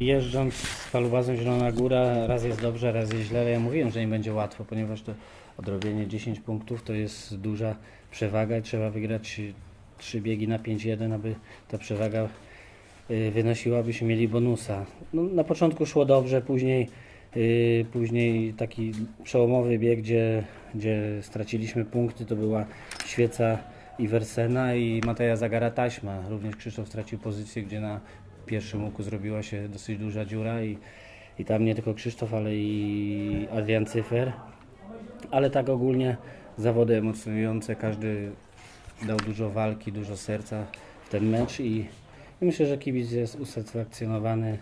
Jeżdżąc z falubazem Zielona Góra, raz jest dobrze, raz jest źle, ja mówiłem, że nie będzie łatwo, ponieważ to odrobienie 10 punktów to jest duża przewaga trzeba wygrać trzy biegi na 5-1, aby ta przewaga y, wynosiła, byśmy mieli bonusa. No, na początku szło dobrze, później, y, później taki przełomowy bieg, gdzie, gdzie straciliśmy punkty, to była Świeca Iwersena i Mateja Zagara Taśma. Również Krzysztof stracił pozycję, gdzie na pierwszym łuku zrobiła się dosyć duża dziura i, i tam nie tylko Krzysztof, ale i Adrian Cyfer. Ale tak ogólnie zawody emocjonujące, każdy dał dużo walki, dużo serca w ten mecz i, i myślę, że kibic jest usatysfakcjonowany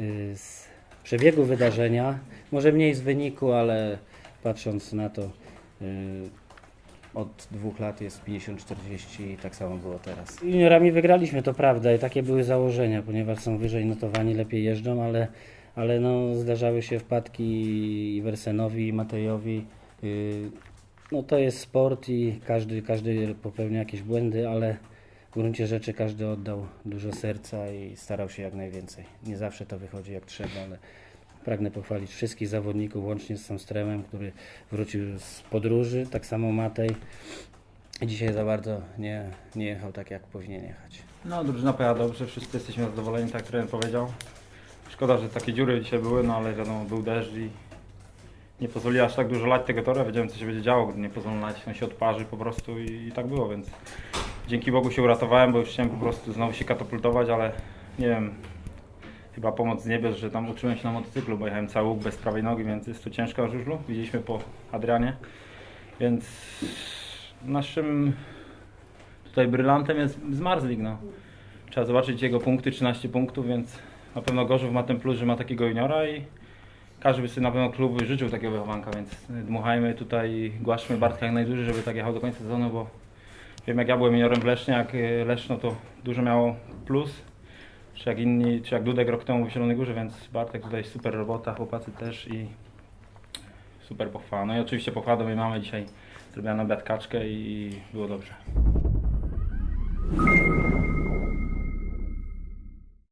y, z przebiegu wydarzenia. Może mniej z wyniku, ale patrząc na to, y, od dwóch lat jest 50-40 i tak samo było teraz. Juniorami wygraliśmy, to prawda, i takie były założenia, ponieważ są wyżej notowani, lepiej jeżdżą, ale, ale no, zdarzały się wpadki i Wersenowi, i Matejowi. Yy, no to jest sport i każdy, każdy popełnia jakieś błędy, ale w gruncie rzeczy każdy oddał dużo serca i starał się jak najwięcej. Nie zawsze to wychodzi jak trzeba, ale pragnę pochwalić wszystkich zawodników, łącznie z Samstremem, który wrócił z podróży, tak samo Matej. Dzisiaj za bardzo nie, nie jechał tak, jak powinien jechać. No, drużyna pojechała dobrze, wszyscy jesteśmy zadowoleni, tak trener powiedział. Szkoda, że takie dziury dzisiaj były, no ale wiadomo, był deszcz i nie pozwoliła aż tak dużo lać tego tora. Wiedziałem, co się będzie działo, gdy nie pozwolono lać, on się odparzy po prostu i, i tak było, więc dzięki Bogu się uratowałem, bo już chciałem po prostu znowu się katapultować, ale nie wiem, chyba pomoc z niebios, że tam uczyłem się na motocyklu, bo jechałem cały łuk bez prawej nogi, więc jest to ciężko na żużlu. Widzieliśmy po Adrianie, więc naszym tutaj brylantem jest Zmarzlik, no. Trzeba zobaczyć jego punkty, 13 punktów, więc na pewno Gorzów ma ten plus, że ma takiego juniora i każdy by sobie na pewno klub życzył takiego wychowanka, więc dmuchajmy tutaj i głaszczmy Bartka jak najdłużej, żeby tak jechał do końca sezonu, bo wiem jak ja byłem juniorem w Lesznie, jak y, Leszno to dużo miało plus, czy jak inni, czy jak Dudek rok temu w Zielonej Górze, więc Bartek tutaj super robota, chłopacy też i super pochwała. No i oczywiście pochwała do mojej mamy dzisiaj zrobiła na obiad kaczkę i było dobrze.